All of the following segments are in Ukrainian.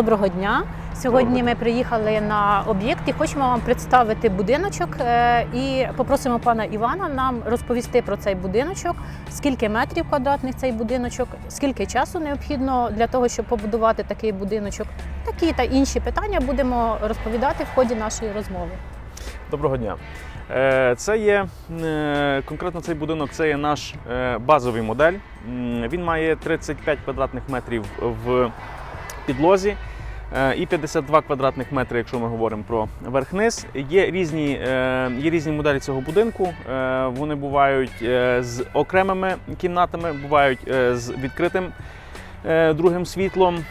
Доброго дня. Сьогодні ми приїхали на об'єкт і хочемо вам представити будиночок. е, І попросимо пана Івана нам розповісти про цей будиночок, скільки метрів квадратних цей будиночок, скільки часу необхідно для того, щоб побудувати такий будиночок. Такі та інші питання будемо розповідати в ході нашої розмови. Доброго дня. Е, Це є е, конкретно цей будинок, це є наш базовий модель. Він має 35 квадратних метрів в підлозі е, і 52 квадратних метри, якщо ми говоримо про верх-низ. Є різні, е, є різні моделі цього будинку. Е, Вони бувають з окремими кімнатами, бувають з відкритим другим світлом.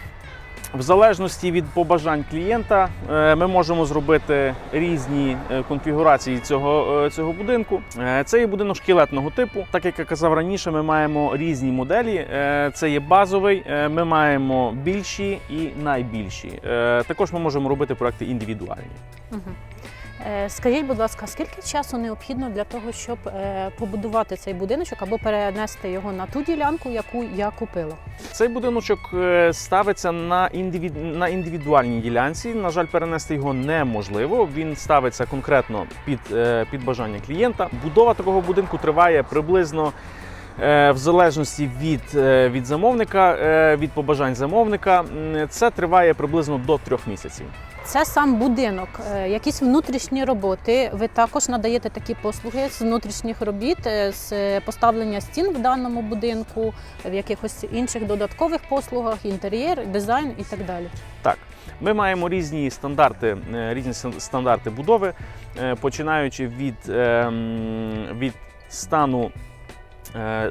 В залежності від побажань клієнта е, ми можемо зробити різні е, конфігурації цього, е, цього будинку. Це є будинок шкілетного типу. Так як я казав раніше, ми маємо різні моделі. Це є базовий, ми маємо більші і найбільші. Також ми можемо робити проекти індивідуальні. Угу. Скажіть, будь ласка, скільки часу необхідно для того, щоб е, побудувати цей будиночок або перенести його на ту ділянку, яку я купила? Цей будиночок е, ставиться на, індивід... на індивідуальній ділянці. На жаль, перенести його неможливо. Він ставиться конкретно під, е, під бажання клієнта. Будова такого будинку триває приблизно. е, В залежності від, е, від замовника, е, від побажань замовника, це триває приблизно до трьох місяців. Це сам будинок, е, якісь внутрішні роботи. Ви також надаєте такі послуги з внутрішніх робіт, е, з поставлення стін в даному будинку, в якихось інших додаткових послугах, інтер'єр, дизайн і так далі. Так, ми маємо різні стандарти, е, різні стандарти будови, починаючи від, е, від стану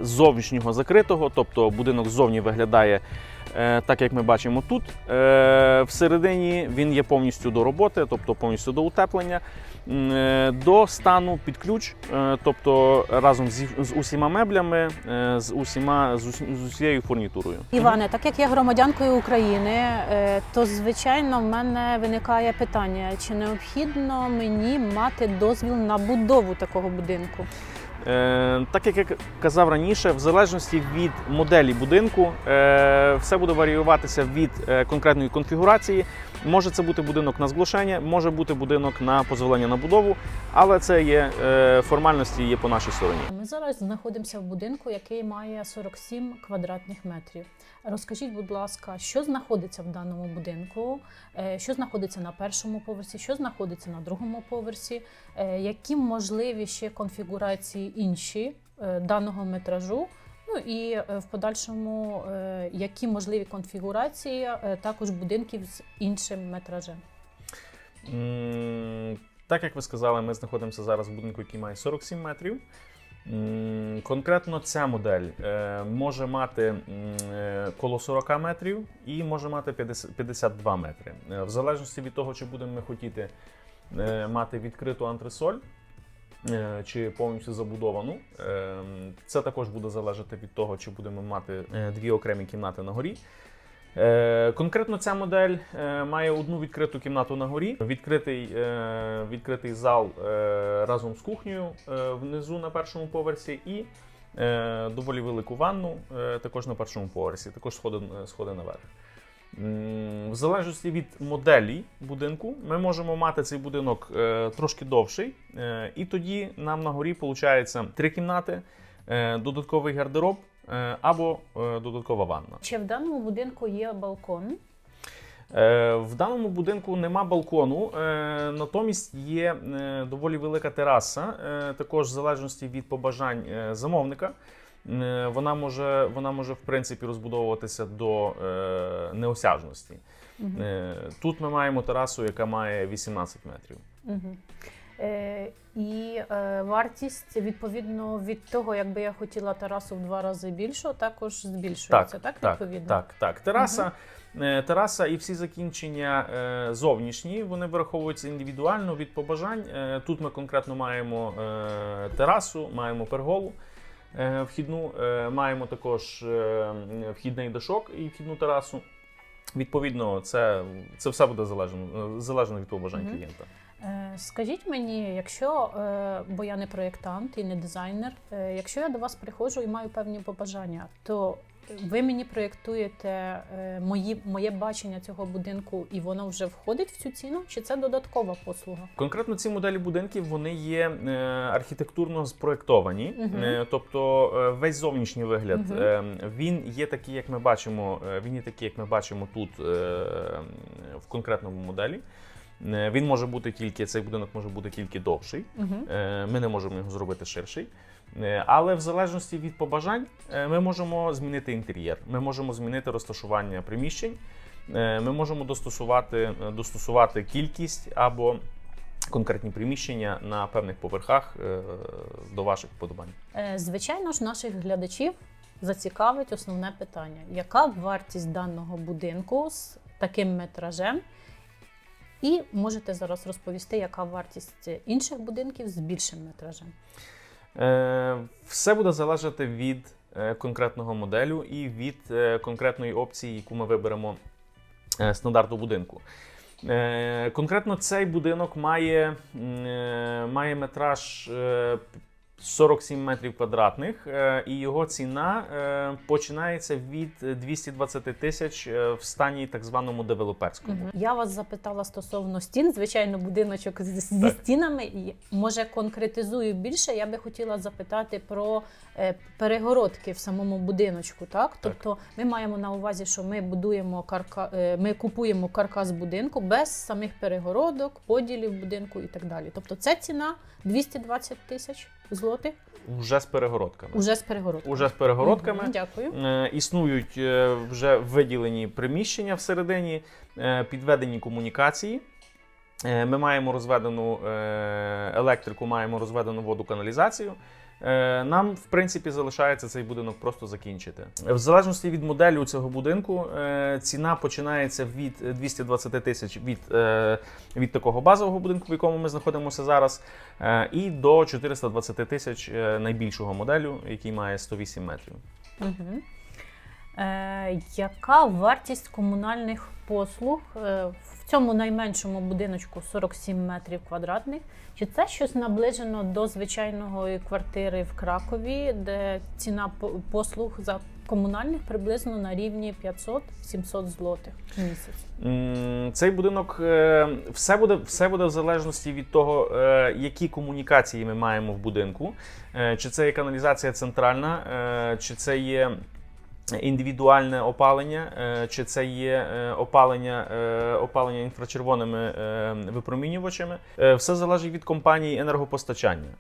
зовнішнього закритого, тобто будинок ззовні виглядає так, як ми бачимо тут. Е, Всередині він є повністю до роботи, тобто повністю до утеплення. Е, До стану під ключ, е, тобто разом з усіма меблями, е, з усіма з усі- з усією фурнітурою. Іване, так як я громадянкою України, е, то звичайно в мене виникає питання: чи необхідно мені мати дозвіл на будову такого будинку? Е, так як я казав раніше, в залежності від моделі будинку, е, все буде варіюватися від е, конкретної конфігурації. Може це бути будинок на зглушення, може бути будинок на дозволення на будову, але це є е, формальності є по нашій стороні. Ми зараз знаходимося в будинку, який має 47 квадратних метрів. Розкажіть, будь ласка, що знаходиться в даному будинку, Е, що знаходиться на першому поверсі, що знаходиться на другому поверсі, Е, які можливі ще конфігурації інші даного метражу. Ну і е, в подальшому, е, які можливі конфігурації е, також будинків з іншим метражем. Так як ви сказали, ми знаходимося зараз в будинку, який має 47 метрів. Конкретно ця модель може мати коло 40 метрів і може мати 52 метри. В залежності від того, чи будемо ми хотіти мати відкриту антресоль чи повністю забудовану. Е, Це також буде залежати від того, чи будемо мати е, дві окремі кімнати на горі. Е, Конкретно ця модель е, має одну відкриту кімнату на горі, відкритий, е, відкритий зал е, разом з кухнею е, внизу на першому поверсі і е, доволі велику ванну е, також на першому поверсі, також сходи, сходи наверх. В залежності від моделі будинку, ми можемо мати цей будинок е, трошки довший, е, і тоді нам на горі виходить три кімнати, е, додатковий гардероб або додаткова ванна. Чи в даному будинку є балкон? В даному будинку нема балкону, натомість є доволі велика тераса, також в залежності від побажань замовника. Е, Вона може, вона може в принципі розбудовуватися до е, неосяжності. Е, Тут ми маємо терасу, яка має 18 метрів. Угу. Е, і е, вартість відповідно від того, якби я хотіла терасу в два рази більшу, також збільшується, так? так, відповідно? так, так. Тераса, е, тераса і всі закінчення е, зовнішні вони враховуються індивідуально від побажань. Е, Тут ми конкретно маємо е, терасу, маємо перголу. Е, Вхідну е, маємо також е, вхідний дошок і вхідну терасу. Відповідно, це, це все буде залежно, залежно від побажань Мгм. клієнта. Е, Скажіть мені, якщо, е, бо я не проєктант і не дизайнер, е, якщо я до вас приходжу і маю певні побажання, то ви мені проєктуєте мої, моє бачення цього будинку, і воно вже входить в цю ціну? Чи це додаткова послуга? Конкретно ці моделі будинків вони є е, архітектурно спроєктовані. Е, тобто весь зовнішній вигляд е, він є такий, як ми бачимо. Він є такий, як ми бачимо тут е, в конкретному моделі. Е, Він може бути тільки цей будинок може бути тільки довший. Е, Ми не можемо його зробити ширший. Е, Але в залежності від побажань ми можемо змінити інтер'єр, ми можемо змінити розташування приміщень, ми можемо достосувати, достосувати кількість або конкретні приміщення на певних поверхах до ваших вподобань. Звичайно ж, наших глядачів зацікавить основне питання: яка вартість даного будинку з таким метражем? І можете зараз розповісти, яка вартість інших будинків з більшим метражем. Е, Все буде залежати від е, конкретного моделю і від е, конкретної опції, яку ми виберемо стандарту будинку. Конкретно цей будинок має, має метраж 47 метрів квадратних, е, і його ціна е, починається від 220 тисяч е, в стані так званому девелоперському. Я вас запитала стосовно стін. Звичайно, будиночок з- зі Так. стінами. І, Може, конкретизую більше. Я би хотіла запитати про перегородки в самому будиночку. Так, тобто, ми маємо на увазі, що ми будуємо карка, ми купуємо каркас будинку без самих перегородок, поділів будинку і так далі. Тобто, це ціна 220 тисяч злотих Вже з перегородками. уже з перегородками. Уже з перегородками. Дякую. Е, Існують е, вже виділені приміщення всередині, е, підведені комунікації. Е, Ми маємо розведену е, електрику, маємо розведену воду каналізацію. Е, Нам, в принципі, залишається цей будинок просто закінчити. В залежності від моделі цього будинку, е, ціна починається від 220 тисяч від, е, від такого базового будинку, в якому ми знаходимося зараз, е, і до 420 тисяч е, найбільшого моделю, який має 108 метрів. Угу. Е, яка вартість комунальних послуг е, в цьому найменшому будиночку 47 метрів квадратних? Чи це щось наближено до звичайної квартири в Кракові, де ціна по- послуг за комунальних приблизно на рівні 500-700 злотих в місяць? Цей будинок е, все буде, все буде в залежності від того, які комунікації ми маємо в будинку. Чи це є каналізація центральна, чи це є індивідуальне опалення, е, чи це є е, опалення, е, опалення інфрачервоними випромінювачами. Все залежить від компанії енергопостачання.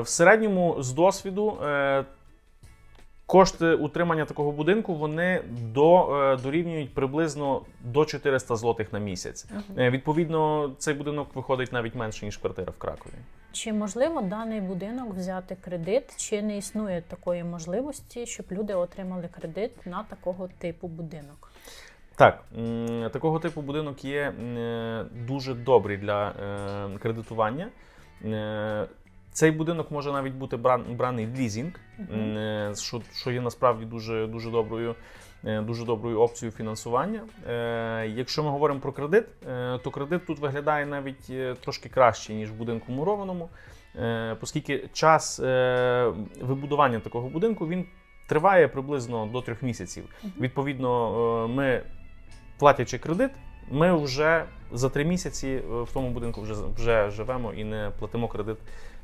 В середньому з досвіду. Кошти утримання такого будинку вони до, е, дорівнюють приблизно до 400 злотих на місяць. Е, Відповідно, цей будинок виходить навіть менше ніж квартира в Кракові. Чи можливо даний будинок взяти кредит, чи не існує такої можливості, щоб люди отримали кредит на такого типу будинок? Так, такого типу будинок є е, дуже добрий для кредитування. Цей будинок може навіть бути бран- браний в лізінг, м, е, що, що є насправді дуже, дуже доброю. е, Дуже доброю опцією фінансування. Е, якщо ми говоримо про кредит, то кредит тут виглядає навіть трошки краще, ніж в будинку мурованому, оскільки час вибудування такого будинку він триває приблизно до трьох місяців. Відповідно, ми, платячи кредит, ми вже за три місяці е, в тому будинку вже, вже живемо і не платимо кредит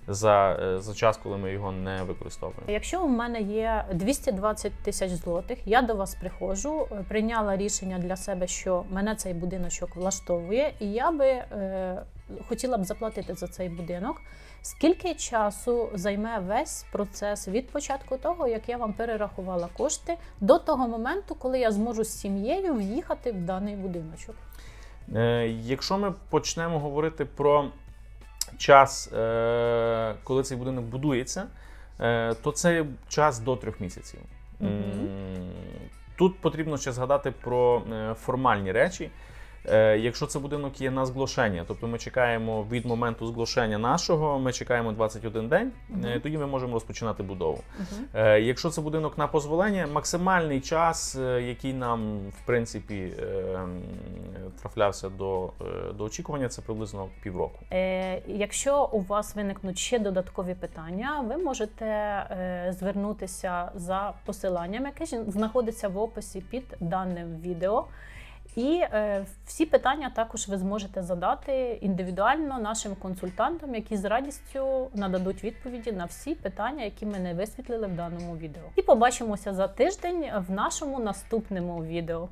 за, е, за час, коли ми його не використовуємо. Якщо у мене є 220 тисяч злотих, я до вас приходжу, е, прийняла рішення для себе, що мене цей будиночок влаштовує, і я би е, хотіла б заплатити за цей будинок. Скільки часу займе весь процес від початку того, як я вам перерахувала кошти, до того моменту, коли я зможу з сім'єю в'їхати в даний будиночок? Е, Якщо ми почнемо говорити про час, е, коли цей будинок будується, е, то це час до трьох місяців. М, Тут потрібно ще згадати про формальні речі. Е, Якщо це будинок є на зглошення, тобто ми чекаємо від моменту зглошення нашого, ми чекаємо 21 день, е, тоді ми можемо розпочинати будову. Е, Якщо це будинок на дозволення, максимальний час, який нам в принципі м, трафлявся до, до очікування, це приблизно півроку. Якщо у вас виникнуть ще додаткові питання, ви можете звернутися за посиланням, яке знаходиться в описі під даним відео. І е, всі питання також ви зможете задати індивідуально нашим консультантам, які з радістю нададуть відповіді на всі питання, які ми не висвітлили в даному відео. І побачимося за тиждень в нашому наступному відео.